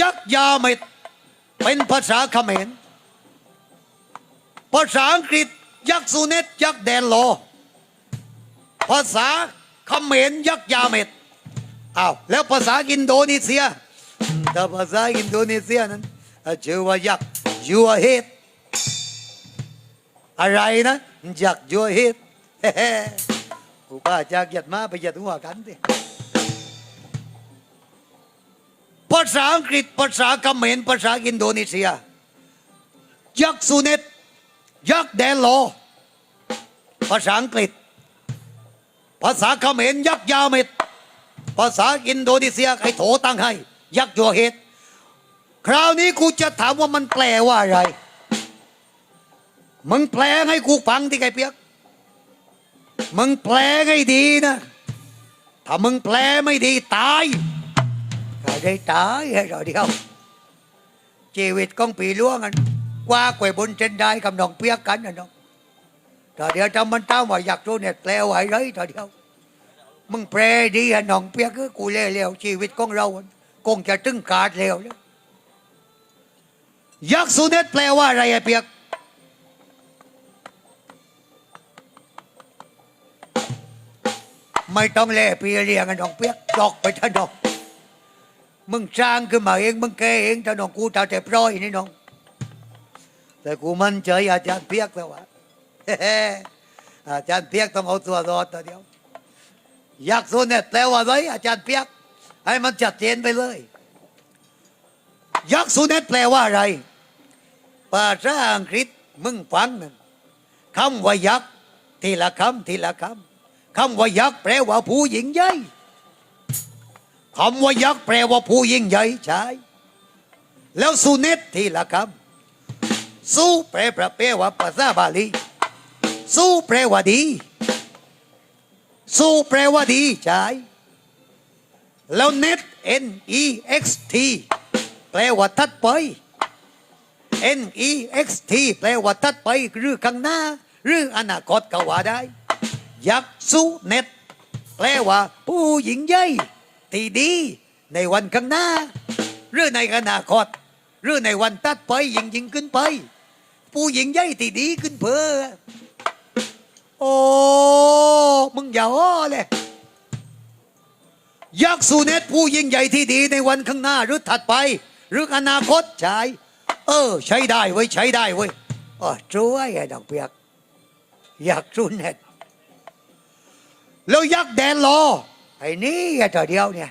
ยักษ์ยาเม็ดเป็นภาษาเขมร ภาษาอังกฤษ ยักษ์ซูเนตยักษ์แดนโล ภาษาเขมรยักษ์ยาเม็ดอ้าวแล้วภาษาอินโดนีเซียถ้าภาษาอินโดนีเซียนั้นชื่อว่ายักษ์ยัวเฮดอะไรนะยักษ์ยัวเฮดกูป้าจากหยัดมาไปหยัดหัวกันสิ ภาษาอังกฤษภาษาเขมรภาษาอินโดนีเซีย ยักษ์ซูเนตยักษ์แดนโลภาษาอังกฤษ ภาษาเขมรยักษ์ยาเม็ดภาษาอินโดนีเซียไอ้โถตั้งให้ ยักษ์ยัวเฮดคราวนี้กูจะถามว่ามันแปลว่าอะไร มึงแปลให้กูฟังที่ไก่เปียก มึงแปลให้ดีนะ ถ้ามึงแปลไม่ดีตาย ได้ตายให้เราเดียวชีวิตของปีล่วงกันกว่ากวยบนเจนได้กับน้องเปียกกันนะน้องต่เดี๋ยวจำมันเต้าว่าอยากรู้เนี่ยแปลว่าอะไรต่เดียวมึงแปลดีอะน้องเปียกคือกูเร็วชีวิตของเราคงจะตึงกาดเร็วแล้วยักษ์สุเนตแปลว่าอะไรอะเปียกไม่ต้องเล่ปีเรียงกันน้องเปียกจอกไปท่านน้อง มึงสร้างขึ้นมาเองมึงแกเองท่านน้องกูตาแต่ปล่อยนี่น้อง แต่กูมั่นใจอาจารย์เปียกแล้ววะอาจารย์เปียกต้องเอาตัวรอดตัวเดียว อยากสู้เนี่ยแปลว่าอะไรอาจารย์เปียก ให้มันชัดเจนไปเลย ยักษ์สุเนตแปลว่าอะไรภาษาอังกฤษมึงฟังนั่นคำว่ายักษ์ทีละคำทีละคำคำว่ายักษ์แปลว่าผู้หญิงใหญ่ คำว่ายักษ์แปลว่าผู้หญิงใหญ่ใช่แล้วสุเนตทีละคำสู้แปลแปลว่าภาษาบาลีสู้แปลว่าดีสู้แปลว่าดีใช่แล้ว net n e x t แปลว่าทัดไป n e x t แปลว่าทัดไปหรือข้างหน้า หรืออนาคตก็ว่าได้ ยักษ์สุเน็ต แปลว่าผู้หญิงใหญ่ ที่ดี ในวันข้างหน้า หรือในอนาคต หรือในวันตัดไปยิ่งยิ่งขึ้นไป ผู้หญิงใหญ่ที่ดีขึ้นเพอโอ้ มึงอย่าอ้อเลยยักษ์สุเนตผู้ยิ่งใหญ่ที่ดีในวันข้างหน้า หรือถัดไป หรืออนาคตใช่เออ ใช้ได้เว้ยใช้ได้เว้ยโอ้ช่วยไอ้ดอกเปียกยักษ์สุเนตแล้วยักษ์แดนรอ อ้นี่ไอ้ตัวเดียวเนี่ย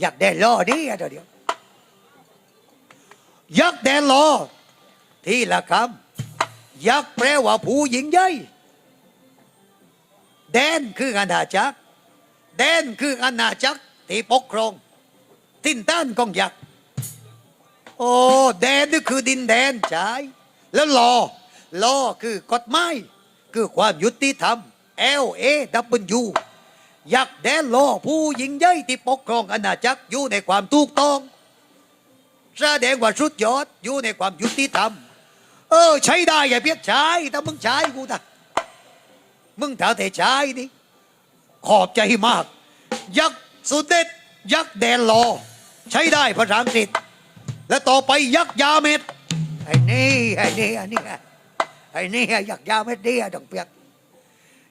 อยักษ์แดนรอนี่ไอ้ตัวเดียว อยักษ์แดนรอที่ละคำยักแปลว่าผู้หญิงใหญ่แดนคืออาณาจักรแดนคืออาณาจักรที่ปกครองทินต้านของยักษ์โอ้แดนนี่คือดินแดนใช่แล้วลอลอคือกฎหมายคือความยุติธรรม L A W ยักษ์แดนโลผู้หญิงใหญ่ที่ปกครองอาณาจักรอยู่ในความถูกต้องแสดงว่าสุดยอดอยู่ในความยุติธรรม เออ ใช้ได้อย่าเพียกใช้ถ้ามึงใช้กูนะมึงถ้าแต่ใช้นี่ขอบใจมาก ยักษ์สุดเด็ดยักษ์แดนโลใช้ได้ภาษาอังกฤษ และต่อไปยักษ์ยาเม็ดไอ้นี่ไอ้นี่ไอ้นี่ไอ้นี่ยักษ์ยาเม็ดนี่ดองเปียก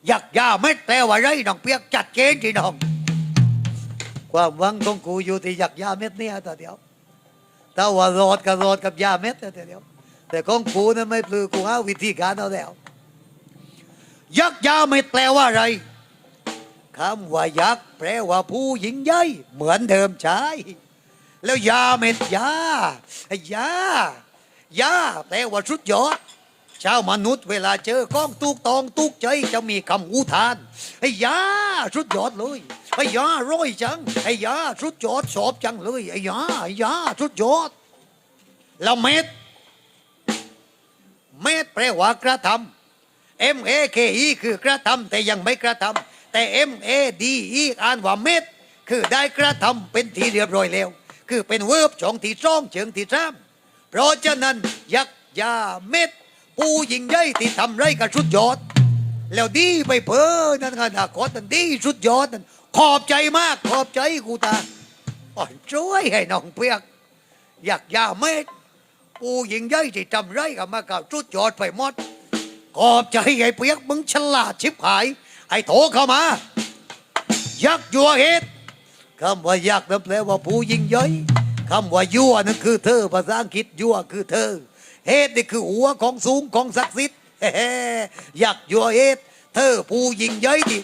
อยักยาเม็ดแปลว่าไรดองเปียกจัดเจนที่น้อง ความหวังของกูอยู่ที่อยักยาเม็ดเนี่ยแต่เดียวถ้าว่ารอดก็รอดกับยาเม็ดแต่เดียว แต่ของกูนั้นไม่ปลือกูหาวิธีการเอาแล้วยักยาไม่แปลว่าอะไรคำว่ายักษ์แปลว่าผู้หญิงใหญ่เหมือนเดิมใช่แล้วยาเม็ดยายายาแปลว่าสุดยอด ชาวมนุษย์เวลาเจอกล้องตุกตองตุกใจจะมีคำอุทานไอ้ยาสุดยอดเลยไอ้ยาร้อยจังไอ้ยาสุดยอดชอบจังเลยไอ้ยาไอ้ยาสุดยอดแล้วเม็ดเมตแปลว่ากระทำ M A K E คือกระทำแต่ยังไม่กระทำแต่ M A D E อ่านว่าเมตคือได้กระทำเป็นทีเรียบร้อยแล้ว คือเป็นเวิร์บช่องที่สองเชิงที่สามเพราะฉะนั้นยักยาเม็ด ผู้ยิ่งใหญ่ที่ทำไรกับสุดยอด แล้วดีไปเพอนั่นอนาคตนั่นดีสุดยอดนั่นขอบใจมากขอบใจกูตาอ่อนช่วยให้น้องเปียก อยากยาเม็ดปูหญิงย่อยที่จำไรกับมากับจุดยอดไปหมด ขอบใจไอ้เปียกมึงฉลาดชิบหายไอ้โถเข้ามา ยักยัวเหตุคำว่ายักนั่นแปลว่าผู้ยิ่งใหญ่คำว่ายั่วนั่นคือเธอภาษาอังกฤษยั่วคือเธอ เหตุนี่คือหัวของสูงของศักดิ์สิทธิ์ยักยัวเหตุเธอผู้ยิงใหญ่ที่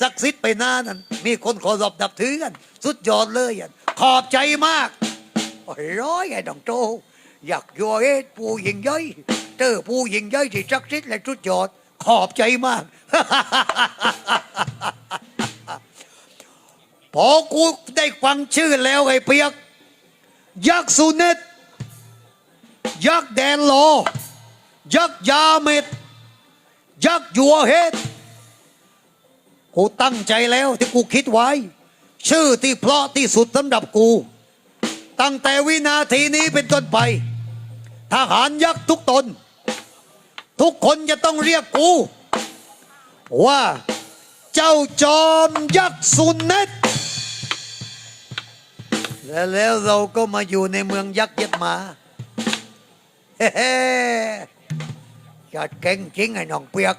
ศักดิ์สิทธิ์ไปหน้านั้น มีคนขอรบนับถือกัน สุดยอดเลยอะขอบใจมากร้อยไอ้ดองโตอยากยัวเอ็ดผู้หญิงย่อยเจอผู้หญิงย่อยที่จักซิดและชุดยอด ขอบใจมากพอกูได้ฟังชื่อแล้วไอ้เปียกยักษ์สุเนต ยักษ์แดนโล ยักษ์ยาเม็ด ยักษ์ยัวเฮดกูตั้งใจแล้วที่กูคิดไว้ ชื่อที่เพราะที่สุดสำหรับกู ตั้งแต่วินาทีนี้เป็นต้นไป ทหารยักษ์ทุกตน ทุกคนจะต้องเรียกกู ว่าเจ้าจอมยักษ์สุนเนตและแล้วเราก็มาอยู่ในเมืองยักษ์เย็ดมา เฮ้ๆอย่าเก่งจริงไอ้น้องเปียก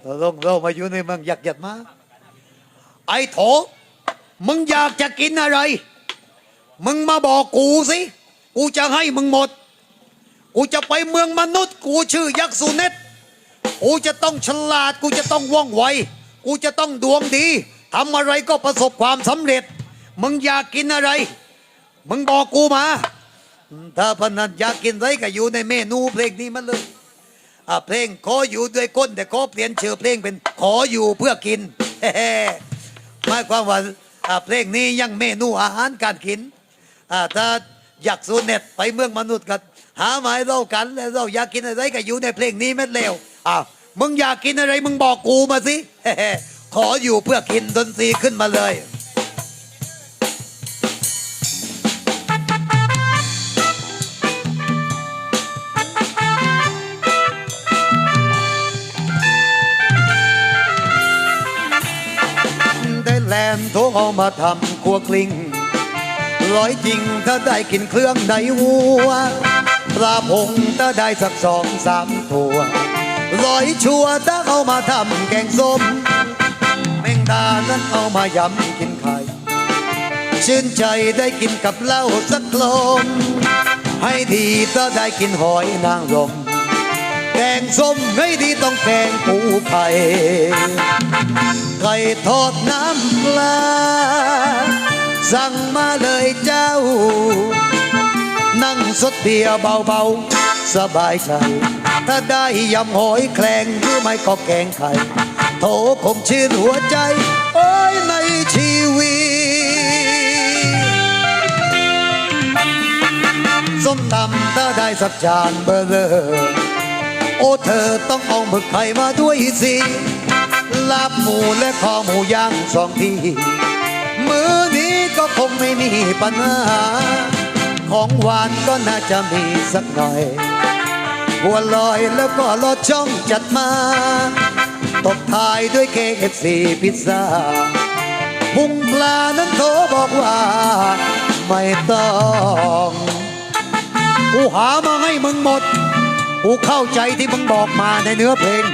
เราลงเรามาอยู่ในเมืองยักษ์เย็ดมา ไอ้โถ มึงอยากจะกินอะไร มึงมาบอกกูสิ กูจะให้มึงหมด กูจะไปเมืองมนุษย์ กูชื่อยักษ์สุเนตกูจะต้องฉลาด กูจะต้องว่องไว กูจะต้องดวงดีทำอะไรก็ประสบความสำเร็จ มึงอยากกินอะไร มึงบอกกูมา ถ้าพนันอยากกินอะไรก็อยู่ในเมนูเพลงนี้มันเลยอะเพลงขออยู่ด้วยก้นแต่ขอเปลี่ยนชื่อเพลงเป็นขออยู่เพื่อกินหมายความว่าอะเพลงนี้ยังเมนูอาหารการกินอะถ้าอยากสูเน็ตไปเมืองมนุษย์กันหาหมาให้เรากันแล้วเราอยากกินอะไรก็อยู่ในเพลงนี้แม่เลวอะมึงอยากกินอะไรมึงบอกกูมาสิขออยู่เพื่อกินดนตรีขึ้นมาเลย นโทรเอามาทำครัวกลิ้งร้อยจริงถ้าได้กินเครื่องในวัวปลาพงถ้าได้สักสองสามตัวร้อยชัวร์ถ้าเอามาทำแกงส้มแมงดานั้นเอามายำกินไข่ชื่นใจได้กินกับเหล้าสักกลมให้ดีถ้าได้กินหอยนางรมแกงส้มให้ดีต้องแกงปูไข่ ไก่ทอดน้ำปลา สั่งมาเลยเจ้า นั่งสดเบียร์เบาๆ สบายใจถ้าได้ยำหอยแครงหรือไม่ก็แกงไข่โถคมชื่นหัวใจ โอ้ยในชีวิตส้มตำถ้าได้สักจานเบอร์เลอโอ้เธอต้องเอาหมึกไข่มาด้วยสิ ลาบหมูและคอหมูย่างสองที่มือนี้ก็คงไม่มีปัญหา ของหวานก็น่าจะมีสักหน่อยบัวลอยแล้วก็ลอดช่องจัดมา ตบท้ายด้วยเคเอฟซีพิซซ่าพุงปลานั้นโทรบอกว่า ไม่ต้องกูหามาให้มึงหมดกูเข้าใจที่มึงบอกมาในเนื้อเพลง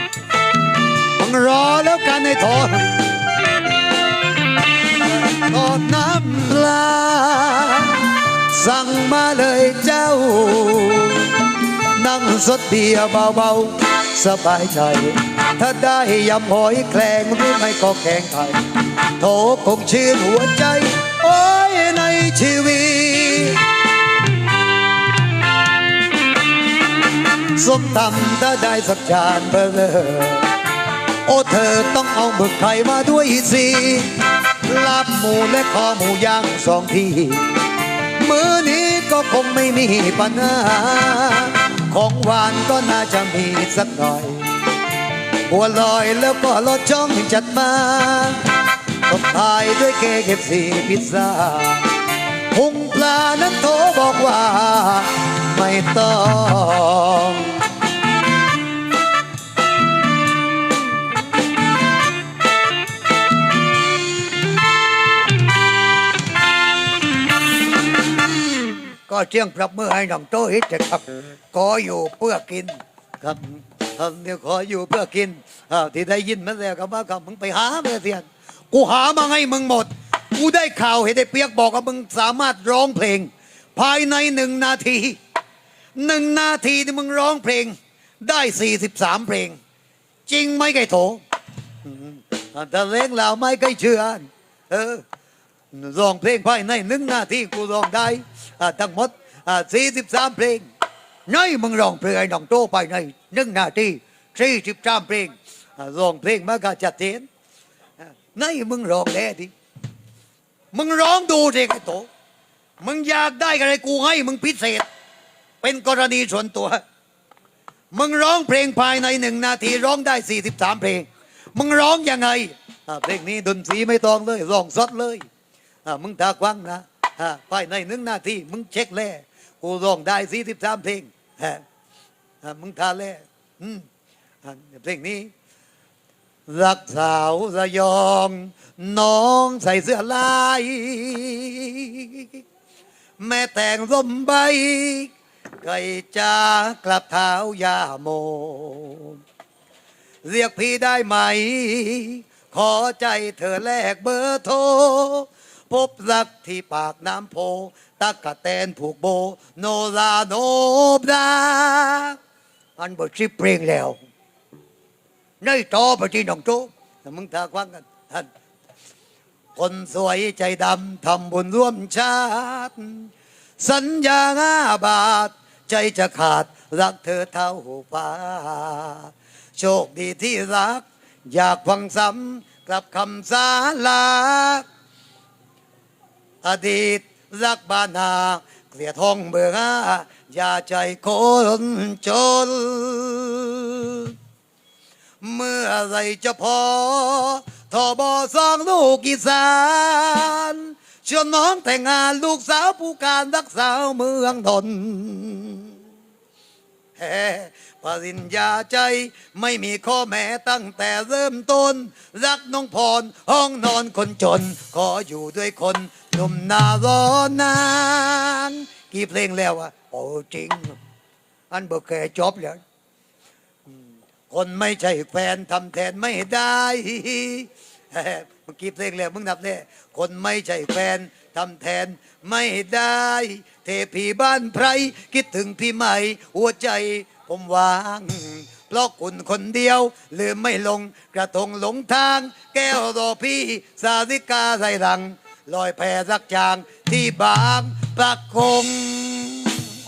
รอแล้วกันไอ้ทอนทอดน้ำปลา สั่งมาเลยเจ้า นั่งสดเบียร์เบาๆ สบายใจ ถ้าได้ยำหอยแครงหรือไม่ก็แกงไข่โถคงชื่นหัวใจ โอ้ยในชีวิตสมตำถ้าได้สักจานเบอร์เลอ โอ้เธอต้องเอาหมึกไข่มาด้วยสิลาบหมูและคอหมูย่างสองที่มื้อนี้ก็คงไม่มีปัญหา ของหวานก็น่าจะมีสักหน่อยบัวลอยแล้วก็รถจ้องจัดมาตบท้ายด้วยเกเก็บสีพิซซ่าพุงปลานั้นโทรบอกว่า ไม่ต้อง เชียงปรับมือให้น้องโตฮิตนะครับ ขออยู่เพื่อกินครับครับเดี๋ยวขออยู่เพื่อกินอ่าที่ได้ยินมาแล้วก็มากับมึงไปหาเมื่อเสียนกูหามาให้มึงหมด กูได้ข่าวเห็นไอ้เปียกบอกว่ามึงสามารถร้องเพลง ภายในหนึ่งนาทีหนึ่งนาทีที่มึงร้องเพลง ได้สี่สิบสามเพลง จริงไหมไก่โถอืมถ้าเล่งแล้วไม่ไก่เชื่อเออร้องเพลงภายในหนึ่งนาทีกูร้องได้ ทั้งหมดสี่สิบสามเพลงน้อยมึงร้องเพลงไอ้น้องโตภายในหนึ่งนาทีสี่สิบสามเพลงร้องเพลงมากาจัดเจนอ่าน้อยมึงร้องแล้วดิมึงร้องดูสิไอ้โต มึงอยากได้อะไรกูให้มึงพิเศษ เป็นกรณีส่วนตัว มึงร้องเพลงภายในหนึ่งนาทีร้องได้สี่สิบสามเพลง มึงร้องยังไงเพลงนี้ดนตรีไม่ต้องเลยร้องสดเลยมึงตากว้างนะ ภายในหนึ่งนาทีมึงเช็คแล่กูร้องได้สี่สิบสามเพลงฮะมึงทาแล่เพลงนี้ รักสาวระยอง น้องใส่เสื้อลาย แม่แต่งร่มใบไก่จ้ากลับเท้ายาโม เรียกพี่ได้ไหม ขอใจเธอแลกเบอร์โทร พบรักที่ปากน้ำโพตักกะแตนผูกโบ โนราโนบดาอันบทชิปเพลงแล้วในต่อไปที่นองโจแต่มึงตากว้างกันคนสวยใจดำทำบุญร่วมชาติ สัญญาห้าบาท ใจจะขาดรักเธอเท่าฟ้าโชคดีที่รัก อยากฟังซ้ำกลับคำสาลา อดีตรักบ้านนาเกลียดห้องเบื่องอย่าใจคนจน เมื่อไรจะพอทอบอสองลูกอีสานชวนน้องแต่งงานลูกสาวผู้การรักสาวเมืองทนแฮปริญญาใจไม่มีข้อแม้ตั้งแต่เริ่มต้น รักน้องพรห้องนอนคนจน ขออยู่ด้วยคน หนุ่มนารอนานกี่เพลงแล้วอะโอ้จริง อันเบอร์แกจบแล้วคนไม่ใช่แฟนทำแทนไม่ได้เมื่อกี้เพลงแล้วมึงนับเนี่ยคนไม่ใช่แฟนทำแทนไม่ได้ เทพีบ้านไพรคิดถึงพี่ใหม่ หัวใจผมวางเพราะคุณคนเดียวลืมไม่ลง กระทงหลงทาง แก้วรอพี่สาริกาใส่หลัง ลอยแพรักจางที่บางประกง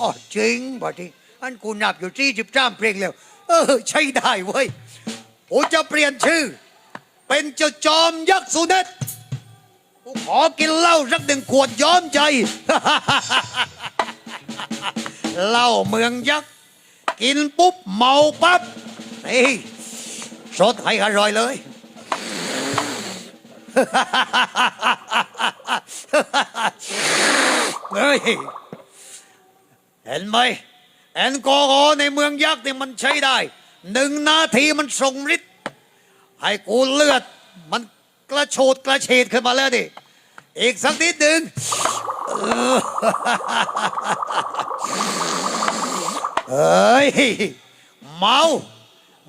อ๋อจริงบ่ที่อันกูนับอยู่ที่สิบสามเพลงแล้ว เออ ใช่ได้เว้ยกูจะเปลี่ยนชื่อ เป็นเจ้าจอมยักษ์สุเนตกูขอกินเหล้าสักหนึ่งขวดย้อมใจ เหล้าเมืองยักษ์ กินปุ๊บเมาปั๊บเฮ้ยสดให้อร่อยเลย เฮ้ยเห็นไหมแอลกอฮอล์ในเมืองยักษ์นี่มันใช้ได้หนึ่งนาทีมันส่งฤทธิ์ให้กูเลือด มันกระโชดกระเฉดขึ้นมาแล้วดิอีกสักนิดหนึ่งเฮ้ยเมา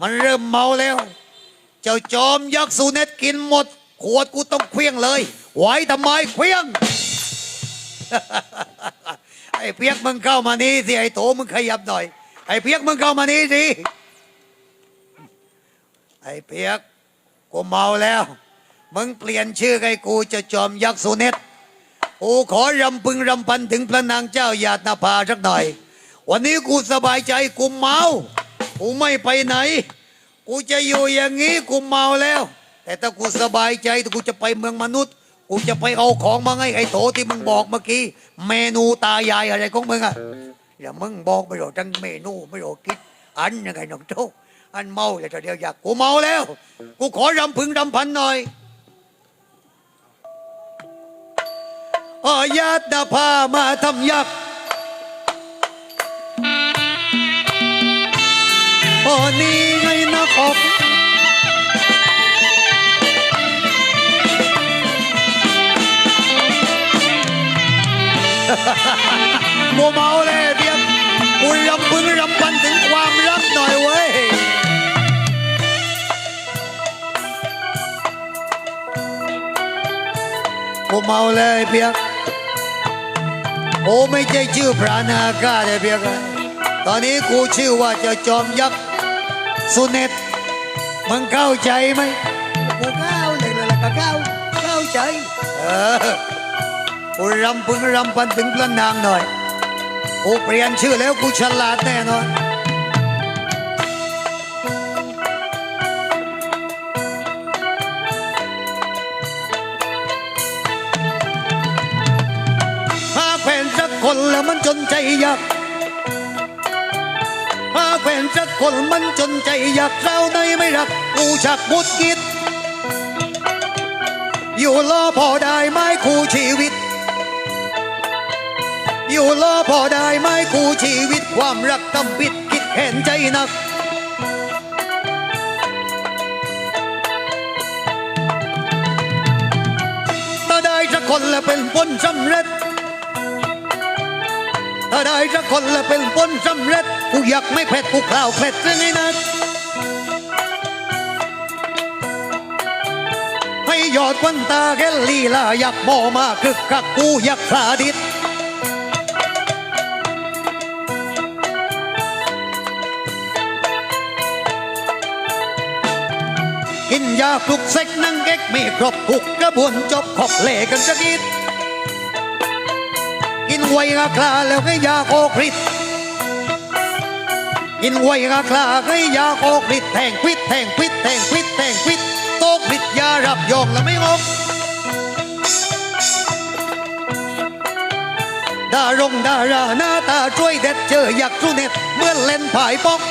มันเริ่มเมาแล้ว เจ้าจอมยักษ์สูเน็ตกินหมด ขวดกูต้องเคลี้ยงเลย ไหวทำไมเคลี้ยง ไอ้เปียกมึงเข้ามานี่สิไอ้โตมึงขยับหน่อย ไอ้เปียกมึงเข้ามานี่สิไอ้เปียกกูเมาแล้ว มึงเปลี่ยนชื่อให้กูจะจอมยักษ์สุเนตกูขอรำพึงรำพันถึงพระนางเจ้าหยาดนาภาสักหน่อย วันนี้กูสบายใจกูเมากูไม่ไปไหน กูจะอยู่อย่างนี้กูเมาแล้ว แต่ถ้ากูสบายใจกูจะไปเมืองมนุษย์ กูจะไปเอาของมาให้ไอ้โถที่มึงบอกเมื่อกี้ เมนูตายายอะไรของมึงอะอย่ามึงบอกไม่รู้ทั้งเมนูไม่รู้คิด อันยังไงน้องโตอันเมาเลยแต่เดียวอยากกูเมาแล้ว กูขอรำพึงรำพันหน่อยอาญาพามาทำยักษ์โอ้นี่ไงนะขอบ มัวเมาเลยเพียงกูรำพึงรำพันถึงความรักหน่อยเว้ยกูเมาเลยเพียกโอ้ไม่ใช่ชื่อพระนาคาเลยเพียกเอ้ยตอนนี้กูชื่อว่าเจ้าจอมยักษ์สุเนตมึงเข้าใจไหมกูเข้าเลยละก็เข้าเข้าใจเออกู รำพึงรำพันถึงพระนางหน่อยกูเปลี่ยนชื่อแล้วกูฉลาดแน่นอนหาแฟนสักคนแล้วมันจนใจยากหาแฟนสักคนมันจนใจยากเราในไม่รักกูชักมุดกิดอยู่รอพอได้ไหมคู่ชีวิต อยู่รอพอได้ไหมคู่ชีวิตความรักทำผิดคิดแค้นใจหนัก ถ้าได้สักคนแล้วเป็นผลสำเร็จ ถ้าได้สักคนแล้วเป็นผลสำเร็จ กูอยากไม่เผ็ดกูกล่าวเผ็ดเลยนี่นะให้ยอดควันตาแค่ลีลาอยากบอมาคึกคักกูอยากสาดิษ กินยาปลุกเซ็กนั่งเก๊กมีครบทุกกระบวนจบขอบเล่กันสักนิดกินไวกาคลาแล้วให้ยาโคกฤทธิ์กินไวกาคลาให้ยาโคกฤทธิ์แทงควิดแทงควิดแทงควิดแทงควิดโตกฤทธิ์ยารับยองแล้วไม่งกดารงดาราหน้าตาช่วยเด็ดเจออยากสู้เน็ตเมื่อเล่นผายปอก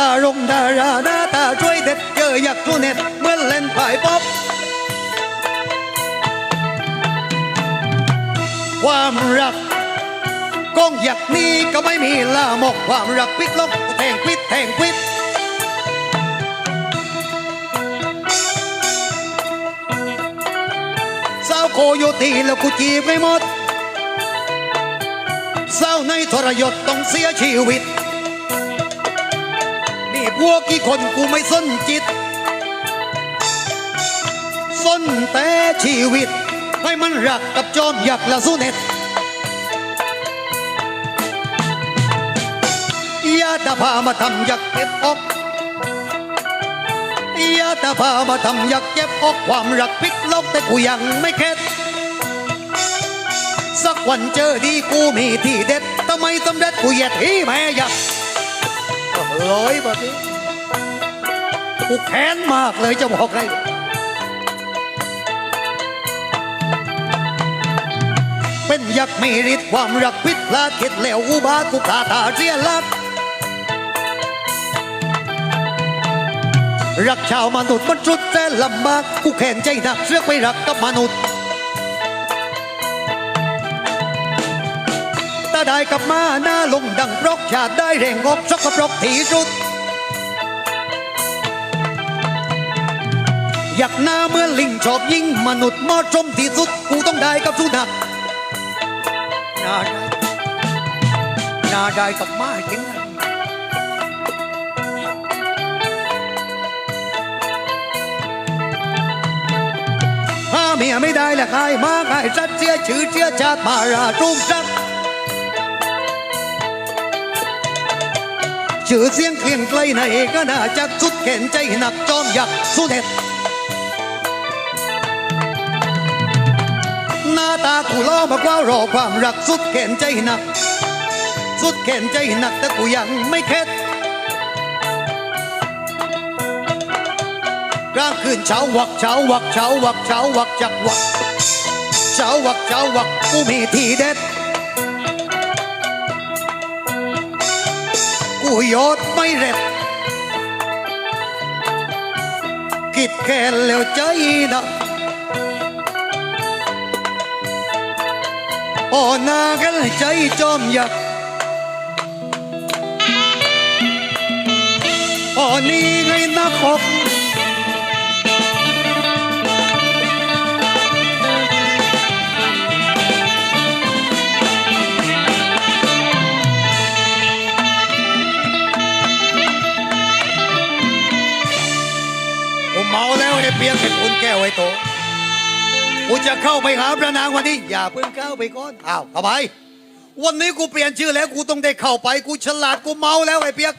ดารงดาราหน้าตาช่วยเด็ดเจออยากสู้เน็ตเมื่อเล่นผายป๊อปความรักก้องอยากนี้ก็ไม่มีลามกความรักพิกลกแทงควิดแทงควิดสาวโคโยตีแล้วกูจีบไม่หมดสาวในทรยศต้องเสียชีวิต นี่พวกี่คนกูไม่สนจิต สนแต่ชีวิต ให้มันรักกับจอมอยากละสู้เน็ตอย่าตาพามาทำอยากเก็บอกอย่าตาพามาทำอยากเก็บอกความรักพลิกลกแต่กูยังไม่เข็ดสักวันเจอดีกูมีที่เด็ดทำไมสำเร็จกูเหยียดที่แม่ยากร้อยแบบนี้ กูแค้นมากเลยจะบอกให้เป็นยักษ์มีฤทธิ์ความรักพิษลาคิดแล้วอุบาทกูขาตาเสียลักรักชาวมนุษย์มันสุดแสนลำบากกูแค้นใจหนักเสือกไปรักกับมนุษย์ถ้าได้กลับมาหน้าลงดังปรกชาติได้แรงงบสกปรกที่สุด อยากหน้าเมื่อลิงชอบยิงมนุษย์มอชมที่สุดกูต้องได้กับสุนัขหน้าได้หน้าได้กับม้าจริงถ้าเมียไม่ได้และใครมาใครสัตว์เสียชื่อเสียชาติมาราจุ้มสักชื่อเสียงเกลียงไกลไหนก็น่าจะสุดเข็นใจหนักจอมยักษ์สุดเด็ด หน้าตากูล้อมากว่ารอความรักสุดเข็นใจหนัก สุดเข็นใจหนักแต่กูยังไม่เข็ดกลางคืนเช้าวักเช้าวักเช้าวักเช้าวักจักวักเช้าวักเช้าวักกูมีทีเด็ด กูยอดไม่เร็บคิดแค่แล้วใจนะ โอ้นากลใจจอมยักโอ้นี่ไงนักอกเมาแล้วให้เปียกให้คุณแก้วไว้โต กูจะเข้าไปหาพระนางวันนี้ อย่าเพิ่งเข้าไปก่อนอ้าวเข้าไปวันนี้กูเปลี่ยนชื่อแล้วกูต้องได้เข้าไปกูฉลาดกูเมาแล้วไอ้เปียก